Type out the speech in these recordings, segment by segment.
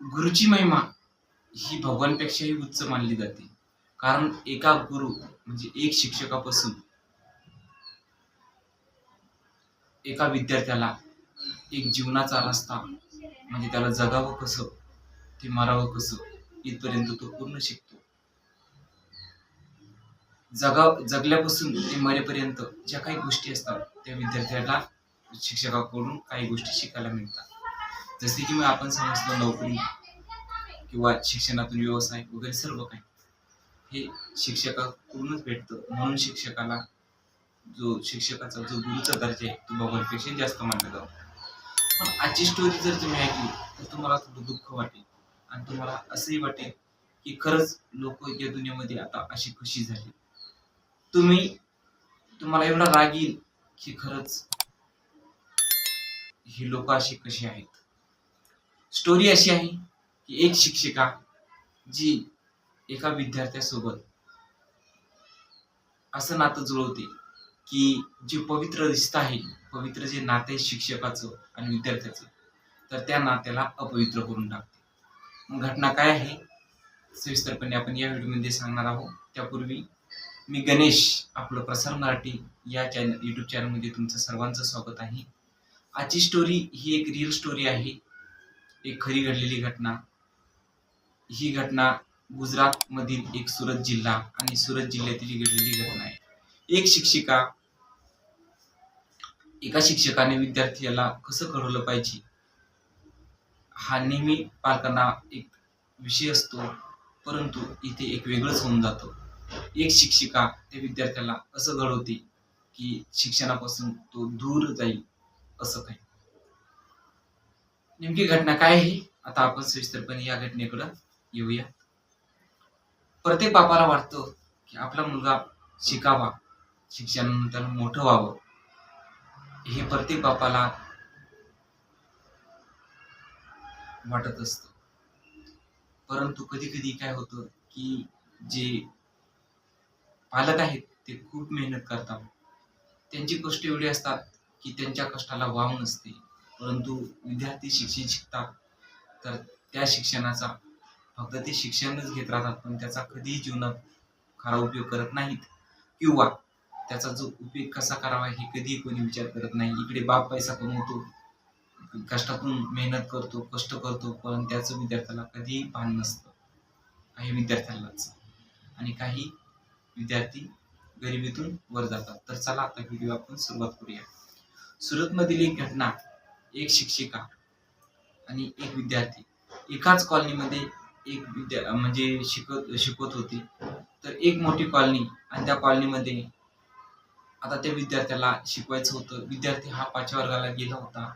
गुरुची महिमा ही भगवानपेक्षाही उच्च मानली जाते. कारण एका गुरु म्हणजे एक शिक्षकापासून एका विद्यार्थ्याला एक जीवनाचा रस्ता म्हणजे त्याला जगावं कसं ते मारावं कसं इथपर्यंत तो पूर्ण शिकतो. जगा जगल्यापासून ते मरेपर्यंत ज्या काही गोष्टी असतात त्या विद्यार्थ्याला शिक्षकाकडून काही गोष्टी शिकायला मिळतात. जसे की मग आपण समजतो नोकरी किंवा शिक्षणातून व्यवसाय वगैरे सर्व काही. हे शिक्षकाकडूनच भेटतं. म्हणून शिक्षकाला जो शिक्षकाचा जो गुरुचा दर्जा आहे तो भगवानपेक्षा जास्त मानला जातो. पण आजची स्टोरी जर तुम्ही ऐकली तर तुम्हाला थोडं दुःख वाटेल. आणि तुम्हाला असंही वाटेल की खरंच लोक या दुनियामध्ये आता अशी खुशी झाली. तुम्ही तुम्हाला एवढा राग येईल की खरंच ही लोक अशी कशी आहेत? स्टोरी अशी आहे की एक शिक्षिका जी एका विद्यार्थ्यासोबत असं नातं जुळवते की जे पवित्र रिश्ता आहे पवित्र जे नाते शिक्षकाचं आणि विद्यार्थ्याचं तर त्या नात्याला अपवित्र करून टाकते. मग घटना काय आहे? सविस्तरपणे आपण या व्हिडिओमध्ये सांगणार आहोत. त्यापूर्वी मी गणेश आपलं प्रसार मराठी या चॅनल यूट्यूब चॅनलमध्ये तुमचं सर्वांचं स्वागत आहे. आजची स्टोरी ही एक रिअल स्टोरी आहे. एक खरी घडलेली घटना. ही घटना गुजरात मधील एक सुरत जिल्हा आणि सुरत जिल्ह्यातील ही घडलेली घटना आहे. एक शिक्षिका एका शिक्षकाने विद्यार्थ्याला कसं घडवलं पाहिजे? हा नेहमी पालकांना एक विषय असतो परंतु इथे एक वेगळंच होऊन जातो. एक शिक्षिका त्या विद्यार्थ्याला असं घडवते की शिक्षणापासून तो दूर जाईल असं काही. नेमकी घटना काय आहे? आता आपण सविस्तरपणे या घटनेकडं येऊया. प्रत्येक बापाला वाटतं की आपला मुलगा शिकावा शिक्षणानंतर मोठं व्हावं. हे प्रत्येक बापाला वाटत असत. परंतु कधी कधी काय होतं की जे पालक आहेत ते खूप मेहनत करतात. त्यांची कष्ट एवढी असतात की त्यांच्या कष्टाला वाव नसते. परंतु विद्यार्थी शिक्षण शिकतात तर त्या शिक्षणाचा फक्त ते शिक्षणच घेत राहतात पण त्याचा कधीही जीवनात खरा उपयोग करत नाहीत. किंवा त्याचा जो उपयोग कसा करावा हे कधीही कोणी विचार करत नाही. इकडे बाप पैसा कमवतो कष्टातून मेहनत करतो कष्ट करतो पण त्याचं विद्यार्थ्याला कधीही भान नसतं. काही विद्यार्थ्यांनाच. आणि काही विद्यार्थी गरिबीतून वर जातात. तर चला आता व्हिडिओ आपण सुरुवात करूया. सुरतमधील एक घटना एक शिक्षिका आणि एक विद्यार्थी. एकाच कॉलनीमध्ये एक विद्या म्हणजे शिकत शिकवत होती. तर एक मोठी कॉलनी आणि त्या कॉलनीमध्ये आता त्या विद्यार्थ्याला शिकवायचं होतं. विद्यार्थी हा पाचव्या वर्गाला गेला होता.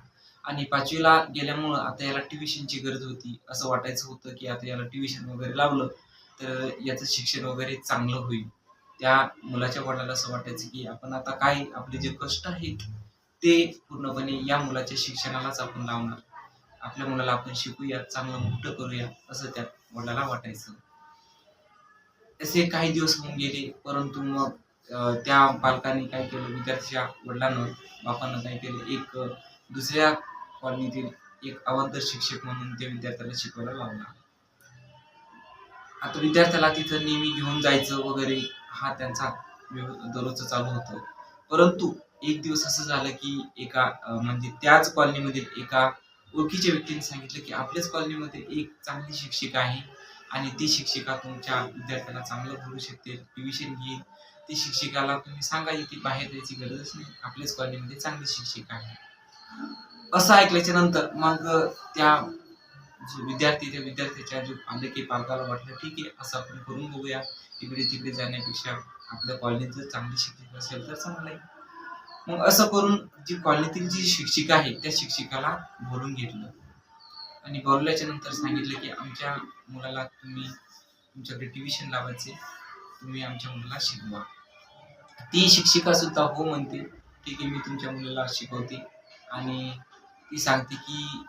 आणि पाचवीला गेल्यामुळं आता याला ट्युशनची गरज होती. असं वाटायचं होतं की आता याला ट्युशन वगैरे लावलं तर याचं शिक्षण वगैरे चांगलं होईल. त्या मुलाच्या वडिलाला असं वाटायचं की आपण आता काय आपले जे कष्ट आहेत ते पूर्णपणे या मुलाच्या शिक्षणालाच आपण लावणार. आपल्या मुलाला आपण शिकूया चांगलं मोठं करूया असं त्या मुलाला वाटायचं. असे काही दिवस होऊन गेले परंतु मग त्या पालकांनी काय केलं विद्यार्थ्याच्या वडिलांना बापांना काय केलं एक दुसऱ्या कॉलनीतील एक अवंत शिक्षक म्हणून त्या विद्यार्थ्याला शिकवायला लावला. आता विद्यार्थ्याला तिथं नेहमी घेऊन जायचं वगैरे हा त्यांचा व्यव- दररोजचं चालू होतं. परंतु एक दिवस असं झालं की एका म्हणजे त्याच कॉलनीमधील एका ओळखीच्या व्यक्तीने सांगितलं की आपल्याच कॉलनीमध्ये एक चांगली शिक्षिका आहे आणि ती शिक्षिका तुमच्या विद्यार्थ्याला चांगलं बोलू शकते ट्युशन घेईल. ती शिक्षिकाला तुम्ही सांगा की बाहेर जायची गरजच नाही आपल्याच कॉलनीमध्ये चांगली शिक्षिका आहे. असं ऐकल्याच्या नंतर मग त्या विद्यार्थी त्या विद्यार्थ्याच्या जो पालकी पालकाला वाटलं ठीक आहे असं आपण करून बघूया. इकडे तिकडे जाण्यापेक्षा आपल्या कॉलनीत जर चांगली शिक्षक असेल तर चांगलं आहे. मग असं करून जी कॉलनीतील जी शिक्षिका आहे त्या शिक्षिकाला बोलून घेतलं. आणि बोलल्याच्या नंतर सांगितलं की आमच्या मुलाला तुम्ही तुमच्याकडे ट्युशन लावायचे तुम्ही आमच्या मुलाला शिकवा. ती शिक्षिका सुद्धा हो म्हणते ठीक आहे मी तुमच्या मुलाला शिकवते. आणि ती सांगते की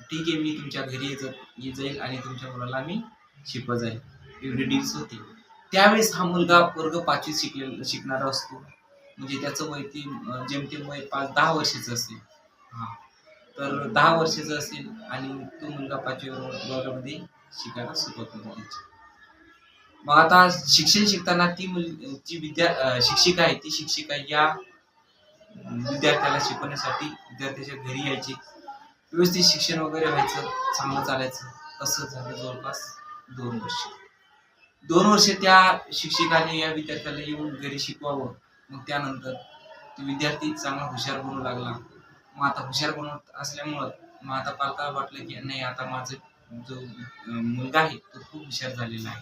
ठीक आहे मी तुमच्या घरी येत येत जाईल आणि तुमच्या मुलाला मी शिकवत जाईल. एवढी डील्स होते. त्यावेळेस हा मुलगा वर्ग पाचवी शिकलेला शिकणारा असतो. म्हणजे त्याचं वय ती जेमतेम वय पाच दहा वर्षाचं असते हा. तर दहा वर्षाचा असेल आणि तो मुलगा पाचवी वर्गामध्ये शिकायला सुरुवात त्याची मग आता शिक्षण शिकताना ती मुल जी विद्या शिक्षिका आहे ती शिक्षिका या विद्यार्थ्याला शिकवण्यासाठी विद्यार्थ्याच्या घरी यायची. व्यवस्थित शिक्षण वगैरे व्हायचं चांगलं चालायचं. असं झालं जवळपास दोन वर्ष. दोन वर्ष त्या शिक्षकाने या विद्यार्थ्याला येऊन घरी शिकवावं. मग त्यानंतर तो विद्यार्थी चांगला हुशार बनू लागला. मग आता हुशार बनत असल्यामुळं मग आता पालकाला वाटलं की नाही आता माझं जो मुलगा आहे तो खूप हुशार झालेला आहे.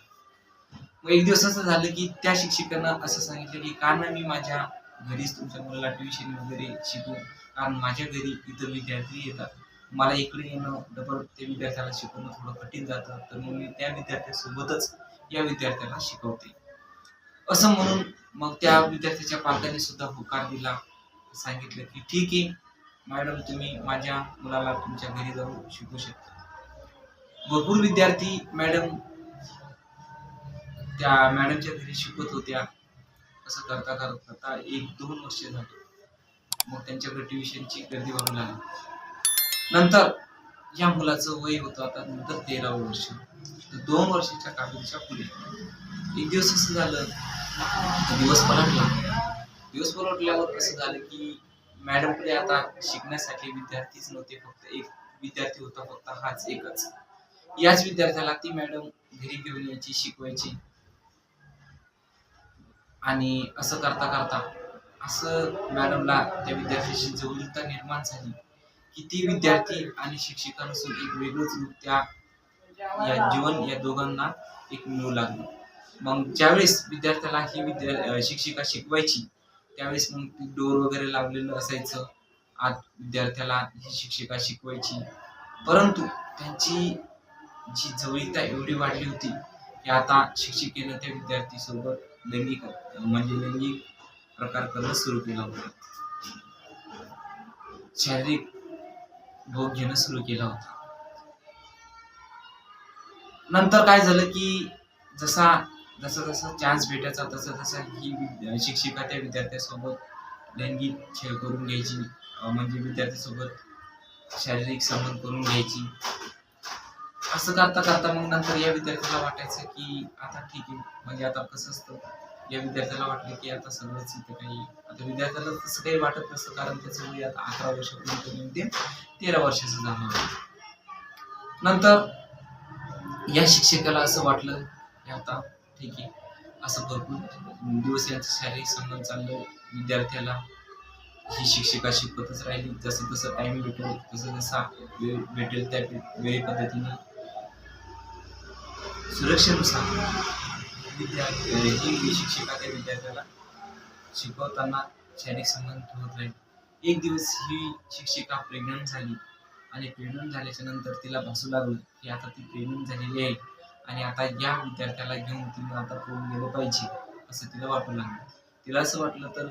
मग एक दिवस असं झालं की त्या शिक्षकानं असं सांगितलं की कारण मी माझ्या घरीच तुमच्या मुलाला ट्युशन वगैरे शिकू? कारण माझ्या घरी इतर विद्यार्थी येतात. मला इकडे येणं डबल त्या विद्यार्थ्याला शिकवणं थोडं कठीण जातं. तर मग मी त्या विद्यार्थ्यासोबतच या विद्यार्थ्याला शिकवते. असं म्हणून मग त्या विद्यार्थ्याच्या पालकांनी सुद्धा होकार दिला. सांगितलं की ठीक आहे मॅडम तुम्ही माझ्या मुलाला तुमच्या घरी जाऊन शिकू शकता. भरपूर विद्यार्थी मॅडम त्या मॅडमच्या घरी शिकत होत्या. असं करता करता करता एक दोन वर्ष झाले. मग त्यांच्याकडे ट्युशनची गर्दी वाढू लागली. नंतर या मुलाचं वय होतं आता नंतर तेरा वर्ष. दोन वर्षाच्या काळजीच्या पुढे. एक दिवस असं झालं दिवस पलटला. दिवस पलटल्यावर कसं झालं की मॅडमकडे आता शिकण्यासाठी विद्यार्थीच नव्हते फक्त एक विद्यार्थी होता फक्त हाच एकच. याच विद्यार्थ्याला ती मॅडम घरी घेऊन यायची शिकवायची. आणि असं करता करता असं मॅडमला त्या विद्यार्थ्याशी जवळीकता निर्माण झाली की ती विद्यार्थी आणि शिक्षिका नसून एक वेगळंच रूप त्या या जीवन या दोघांना एक मिळू लागलं. मग ज्यावेळेस विद्यार्थ्याला ही विद्या शिक्षिका शिकवायची त्यावेळेस मग ती डोर वगैरे लावलेलं असायचं. आत विद्यार्थ्याला ही शिक्षिका शिकवायची. परंतु त्यांची जी जवळीकता एवढी वाढली होती की आता शिक्षिकेनं त्या विद्यार्थी सोबत लैंगिक म्हणजे लैंगिक प्रकार करणं सुरू केला होता. शारीरिक भोग घेणं सुरू केला होता. नंतर काय झालं की जसा जसं जसं चान्स भेटायचा तसं तसं ही शिक्षिका त्या विद्यार्थ्यासोबत लैंगिक खेळ करून घ्यायची म्हणजे विद्यार्थ्यासोबत शारीरिक संबंध करून घ्यायची. असं करता करता मग नंतर या विद्यार्थ्याला वाटायचं की आता ठीक आहे म्हणजे आता कसं असतं? या विद्यार्थ्याला वाटलं की आता सगळंच इथे काही आता विद्यार्थ्याला तसं काही वाटत नसतं कारण त्याचं वय आता अकरा वर्ष पूर्ण ते तेरा वर्षाचं झालं होतं नंतर या शिक्षकाला असं वाटलं की आता ठीक आहे असं भरपूर दिवस यांचं शारीरिक संबंध चाललं विद्यार्थ्याला ही शिक्षिका शिकवतच राहिली. जसं जसं टाइम भेटेल तसं जसा वेळ भेटेल त्या वेळी पद्धतीने सुरक्षेनुसार विद्यार्थी ही शिक्षिका त्या विद्यार्थ्याला शिकवताना शारीरिक संबंध ठेवत राहील. एक दिवस ही शिक्षिका प्रेग्नंट झाली आणि प्रेग्नंट झाल्याच्यानंतर तिला भासू लागलं की आता ती प्रेग्नंट झालेली आहे. आणि आता या विद्यार्थ्याला घेऊन तिने आता पळून गेलं पाहिजे असं तिला वाटू लागलं. तिला असं वाटलं तर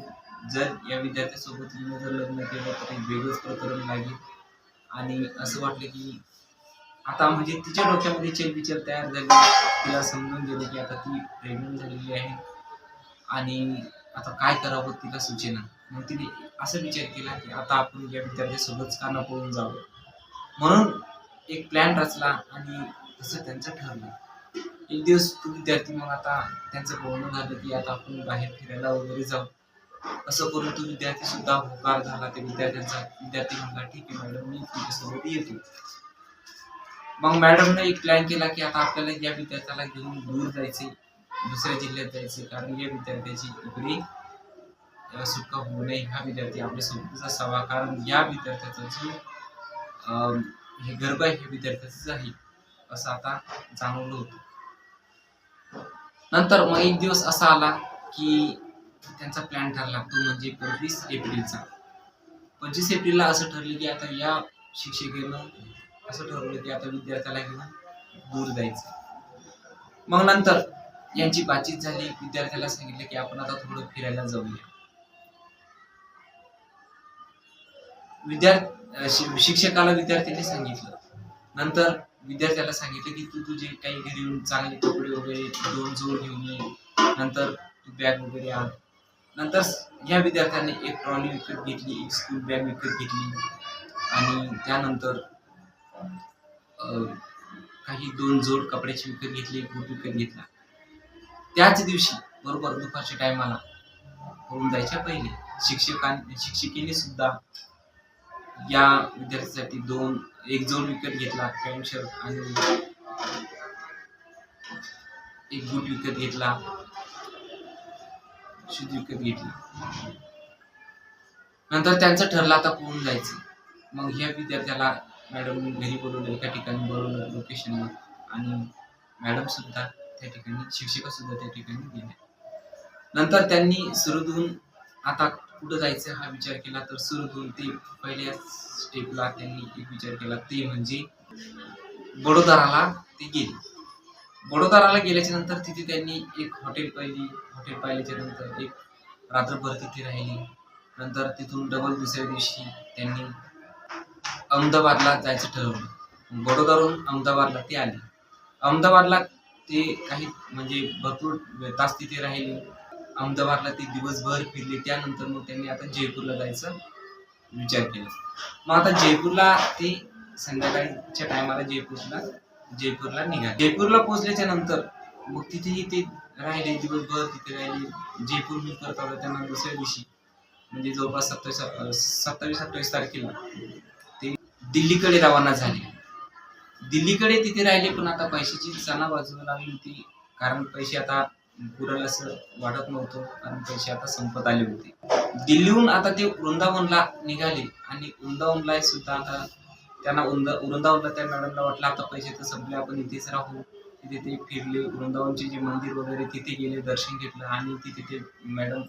जर या विद्यार्थ्यासोबत तिने जर लग्न केलं तर एक वेगळंच प्रकरण लागेल. आणि असं वाटलं की आता म्हणजे तिच्या डोक्यामध्ये विचार तयार झाले. तिला समजून गेले की आता ती प्रेग्नंट झालेली आहे. आणि आता काय करावं तिला सूचना. मग तिने असं विचार केला की आता आपण या विद्यार्थ्यासोबत का न पळून जावं? म्हणून एक प्लॅन रचला आणि तसं त्यांचं ठरलं. एक दिवस तो विद्यार्थी मग आता त्यांचं बोलणं झालं की आता आपण बाहेर फिरायला वगैरे जाऊ. असं करून तो विद्यार्थी सुद्धा होकार झाला. त्या विद्यार्थ्यांचा विद्यार्थी म्हणला ठीक आहे मॅडम मी तुमच्यासोबत येतो. मग मॅडमने एक प्लॅन केला की आता आपल्याला या विद्यार्थ्याला घेऊन दूर जायचे दुसऱ्या जिल्ह्यात जायचे. कारण या विद्यार्थ्याची इकडे सुटका होऊ नये. हा विद्यार्थी आपल्यासोबतच असावा कारण या विद्यार्थ्याचा जो हे गर्भ आहे हे विद्यार्थ्याचंच आहे असं आता जाणवलं होतं. नंतर मग एक दिवस असा आला की त्यांचा प्लॅन ठरला तो म्हणजे पंचवीस एप्रिलचा. पंचवीस एप्रिलला असं ठरलं की आता या शिक्षिकेनं असं ठरवलं की आता विद्यार्थ्याला घेऊन दूर जायचं. मग नंतर यांची बातचीत झाली विद्यार्थ्याला सांगितलं की आपण आता थोडं फिरायला जाऊया. विद्यार्थी शिक्षकाला विद्यार्थ्यांनी सांगितलं. नंतर विद्यार्थ्याला सांगितलं की तू तुझे काही घरी येऊन चांगले कपडे वगैरे दोन जोड घेऊन ये. नंतर तू बॅग वगैरे आण. नंतर या विद्यार्थ्याने एक ट्रॉली विकत घेतली एक स्कूल बॅग विकत घेतली. आणि त्यानंतर अं, काही दोन जोड कपड्याचे विकत घेतले बूट विकत घेतला. त्याच दिवशी बरोबर दुपारच्या टायमाला होऊन जायच्या पहिले. शिक्षकां शिक्षिकेने सुद्धा या विद्यार्थ्यासाठी दोन एक जोड विकत घेतला पॅन्ट शर्ट आणि एक बूट विकत घेतला. शूज विकत घेतली. नंतर त्यांचं ठरलं आता पोहून जायचं. मग ह्या विद्यार्थ्याला मॅडम घरी बोलवलं एका ठिकाणी बोलवलं लोकेशनला आणि मॅडम सुद्धा त्या ठिकाणी शिक्षिका सुद्धा त्या ठिकाणी गेल्या. नंतर त्यांनी सुरतहून आता कुठं जायचं हा विचार केला तर सुरतहून ते पहिल्या स्टेपला त्यांनी एक विचार केला. ते म्हणजे बडोदराला ते गेले. बडोदराला गेल्याच्यानंतर तिथे त्यांनी एक हॉटेल पाहिली. हॉटेल पाहिल्याच्या नंतर एक रात्रभर तिथे राहिली. नंतर तिथून डबल दुसऱ्या दिवशी त्यांनी अहमदाबादला जायचं ठरवलं. बडोदरावरून अहमदाबादला ते आले. अहमदाबादला ते काही म्हणजे भरपूर तास तिथे राहिले. अहमदाबादला ते दिवसभर फिरले. त्यानंतर मग त्यांनी आता जयपूरला जायचं विचार केला. मग आता जयपूरला ते संध्याकाळीच्या टायमाला जयपूरला जयपूरला निघाले. जयपूरला पोहोचल्याच्या नंतर मग तिथेही ते राहिले दिवसभर तिथे राहिले. जयपूर मी करत आलो त्यांना दुसऱ्या दिवशी. म्हणजे जवळपास सत्तावीस सत्तावीस अठ्ठावीस तारखेला. ते दिल्लीकडे रवाना झाले. दिल्लीकडे तिथे राहिले पण आता पैशाची सणा बाजूला लागली होती. कारण पैसे आता पुराला असं वाटत नव्हतं. कारण पैसे आता संपत आले होते. दिल्लीहून आता ते वृंदावनला निघाले. आणि वृंदावनला सुद्धा आता त्यांना वृंदा वृंदावनला त्या मॅडमला वाटलं आता पैसे तर संपले आपण इथेच राहू. तिथे ते फिरले. वृंदावनचे जे मंदिर वगैरे तिथे गेले दर्शन घेतलं. आणि तिथे ते मॅडम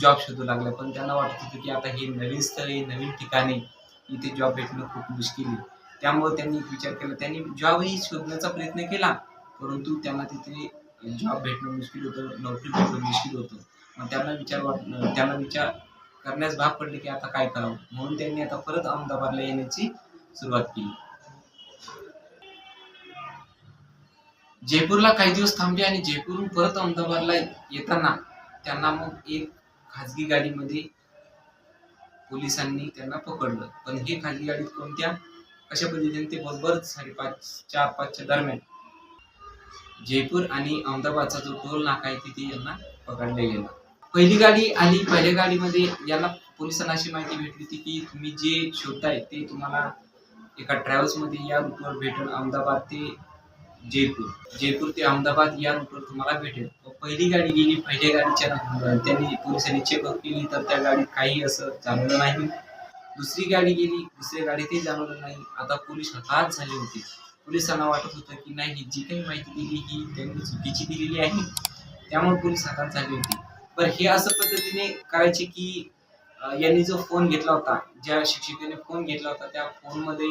जॉब शोधू लागले. पण त्यांना वाटत होतं की आता हे नवीन स्थळ आहे नवीन ठिकाणे इथे जॉब भेटणं खूप मुश्किल आहे. त्यामुळे त्यांनी विचार केला. त्यांनी जॉबही शोधण्याचा प्रयत्न केला. परंतु त्यांना तिथे जॉब भेटणं मुश्किल होतं नोकरी भेटणं मुश्किल होतं. मग त्यांना विचार वाट त्यांना विचार करण्यास भाग पडले की आता काय करावं? म्हणून त्यांनी आता परत अहमदाबादला येण्याची सुरुवात केली. जयपूरला काही दिवस थांबले आणि जयपूरहून परत अहमदाबादला येताना त्यांना मग एक खाजगी गाडीमध्ये पोलिसांनी त्यांना पकडलं. पण हे खाजगी गाडीत कोणत्या कशा पद्धतीने ते बरोबर साडेपाच चार पाचच्या दरम्यान जयपूर आणि अहमदाबादचा जो टोल नाका आहे तिथे यांना पकडलं गेलं पहिली गाडी आली पहिल्या गाडीमध्ये यांना पोलिसांना अशी माहिती भेटली होती की तुम्ही जे शोधताय ते तुम्हाला एका ट्रॅव्हल्समध्ये या रूटवर भेटेल अहमदाबाद ते जयपूर. जयपूर ते अहमदाबाद या रूटवर तुम्हाला भेटेल. पहिली गाडी गेली पहिल्या गाडीच्या त्यांनी पोलिसांनी चेकअप केली तर त्या गाडीत काही असं जाणवलं नाही. दुसरी गाडी गेली दुसऱ्या गाडीतही जाणवलं नाही. आता पोलीस हताश झाले होते. पोलिसांना वाटत होतं की नाही जी काही माहिती दिली ही त्यांनी चुकीची दिलेली आहे. त्यामुळे पोलीस हातात झाली होती. पण हे असं पद्धतीने करायचे की यांनी जो फोन घेतला होता ज्या शिक्षिकेने फोन घेतला होता त्या फोनमध्ये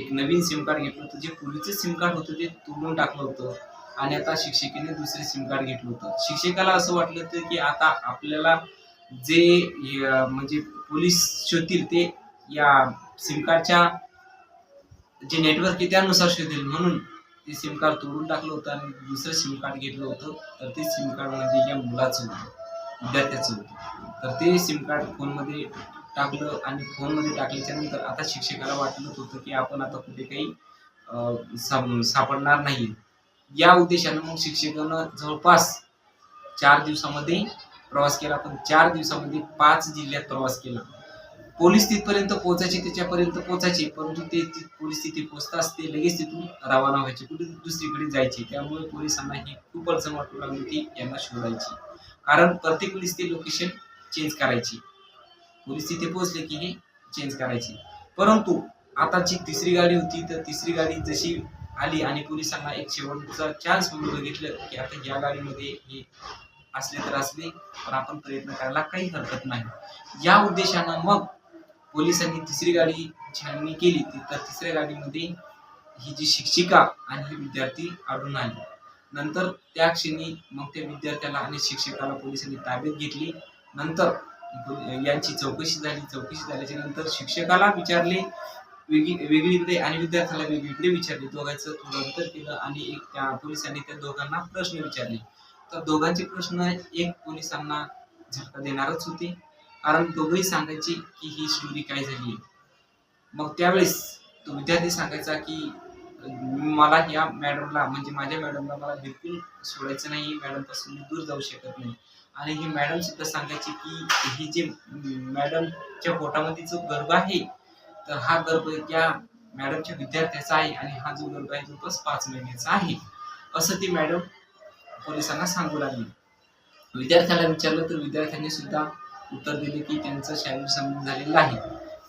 एक नवीन सिम कार्ड घेतलं होतं. जे पूर्वीचं सिम कार्ड होतं ते तोडून टाकलं होतं आणि आता शिक्षिकेने दुसरे सिम कार्ड घेतलं होतं. शिक्षकाला असं वाटलं होतं की आता आपल्याला जे म्हणजे पोलीस शोधतील ते या सिम कार्डच्या जे नेटवर्क आहे त्यानुसार शोधेल म्हणून ते सिम कार्ड तोडून टाकलं होतं आणि दुसरं सिम कार्ड घेतलं होतं. तर ते सिम कार्ड म्हणजे या मुलाचं होतं विद्यार्थ्याचं होतं. तर ते सिम कार्ड फोनमध्ये टाकलं आणि फोनमध्ये टाकल्याच्या नंतर आता शिक्षकाला वाटलं होतं की आपण आता कुठे काही साप- सापडणार नाही. या उद्देशानं मग शिक्षकानं जवळपास चार दिवसामध्ये प्रवास केला. पण चार दिवसामध्ये पाच जिल्ह्यात प्रवास केला. पोलीस तिथपर्यंत पोहोचायची त्याच्यापर्यंत पोहोचायचे परंतु ते पोलीस तिथे पोहोचताच ते लगेच तिथून रवाना व्हायचे कुठे दुसरीकडे जायचे. त्यामुळे पोलिसांना ही खूप अडचण वाटू लागली होती यांना शोधायची. कारण प्रत्येक वेळेस ते लोकेशन चेंज करायची. पोलीस तिथे पोहोचले की हे चेंज करायची. परंतु आता जी तिसरी गाडी होती तर तिसरी गाडी जशी आली आणि पोलिसांना एक शेवटचा चान्स म्हणून बघितलं की आता या गाडीमध्ये हे असले तर असले पण आपण प्रयत्न करायला काही हरकत नाही. या उद्देशानं मग पोलिसांनी तिसरी गाडी छाननी केली ती तर तिसऱ्या गाडीमध्ये ही जी शिक्षिका आणि ही विद्यार्थी आढळून आली. नंतर त्या क्षणी मग त्या विद्यार्थ्याला आणि शिक्षकाला पोलिसांनी ताब्यात घेतली. नंतर यांची चौकशी झाली. चौकशी झाल्याच्यानंतर शिक्षकाला विचारले वेगळी वेगळीकडे आणि विद्यार्थ्याला वेगळीकडे विचारले. दोघांचं थोडं अंतर केलं आणि एक त्या पोलिसांनी त्या दोघांना प्रश्न विचारले. तर दोघांचे प्रश्न एक पोलिसांना झटका देणारच होते. कारण दोघंही सांगायचे की ही स्टोरी काय झाली मग त्यावेळेस तो विद्यार्थी सांगायचा की मला या मॅडमला म्हणजे माझ्या मॅडमला मला बिलकुल सोडायचं नाही मॅडमपासून मी दूर जाऊ शकत नाही. आणि ही मॅडम सुद्धा सांगायची की ही जे मॅडमच्या पोटामध्ये जो गर्भ आहे तर हा गर्भ त्या मॅडमच्या विद्यार्थ्याचा आहे आणि हा जो गर्भ आहे जवळपास पाच महिन्याचा आहे. असं ती मॅडम पोलिसांना सांगू लागली. विद्यार्थ्याला विचारलं तर विद्यार्थ्यांनी सुद्धा उत्तर दिले की त्यांचं शारीरिक संबंध झालेला आहे.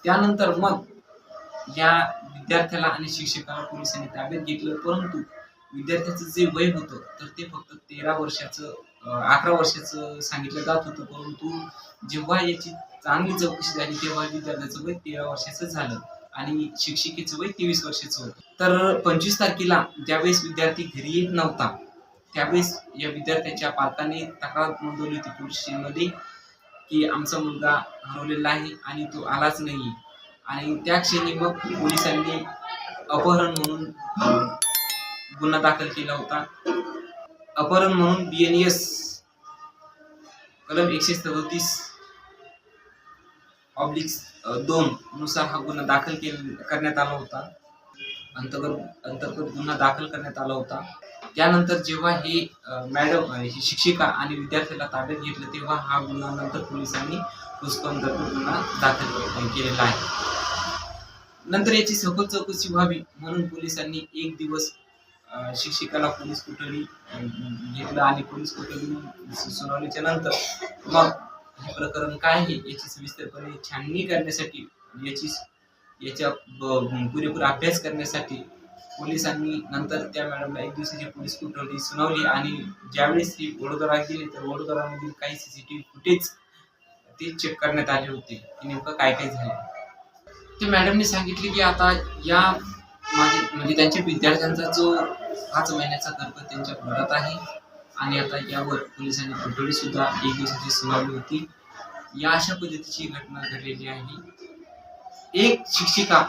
त्यानंतर मग या विद्यार्थ्याला आणि शिक्षकाला पोलिसांनी ताब्यात घेतलं परंतु विद्यार्थ्याचं जे वय होतं तर ते फक्त तेरा वर्षाचं अकरा वर्षाचं सांगितलं जात होतं. परंतु जेव्हा याची चांगली चौकशी झाली तेव्हा विद्यार्थ्याचं वय तेरा वर्षाचं झालं आणि शिक्षिकेचं वय तेवीस वर्षाचं होतं. तर पंचवीस तारखेला ज्यावेळेस विद्यार्थी घरी येत नव्हता त्यावेळेस या विद्यार्थ्याच्या पालकांनी तक्रार नोंदवली होती पोलीस स्टेशनमध्ये. की आमचा मुलगा हरवलेला आहे आणि तो आलाच नाही आणि त्या क्षणी मग पोलिसांनी अपहरण म्हणून गुन्हा दाखल केला होता. अपहरण म्हणून बीएनएस कलम एकशे सदोतीस ऑब्लिक दोन नुसार हा गुन्हा दाखल केला करण्यात आला होता. अंतर्गत अंतर्गत गुन्हा दाखल करण्यात आला होता. त्यानंतर जेव्हा हे मॅडम ही शिक्षिका आणि विद्यार्थ्याला ताब्यात घेतलं तेव्हा हा गुन्हा नंतर पोलिसांनी पुष्प गुन्हा दाखल केलेला आहे. नंतर याची सखोल चौकशी व्हावी म्हणून पोलिसांनी एक दिवस शिक्षिकाला पोलीस कोठडी घेतलं आणि पोलीस कोठडी सुनावणीच्या नंतर मग हे प्रकरण काय आहे याची सविस्तरपणे छाननी करण्यासाठी याची याच्या पुरेपूर अभ्यास करण्यासाठी पोलिसांनी नंतर त्या मॅडमला एक दिवसाची पोलीस कोठडी सुनावली आणि ज्यावेळेस ती वडोदरा गेली तर वडोदरामधील काही सीसीटीव्ही फुटेज ते चेक करण्यात आले होते. की नेमकं काय काय झालं? ते मॅडमने सांगितले की आता या माझे म्हणजे त्यांच्या विद्यार्थ्यांचा जो पाच महिन्याचा गर्भ त्यांच्या घरात आहे आणि आता यावर पोलिसांनी कोठडी सुद्धा एक दिवसाची सुनावली होती. या अशा पद्धतीची घटना घडलेली आहे. एक शिक्षिका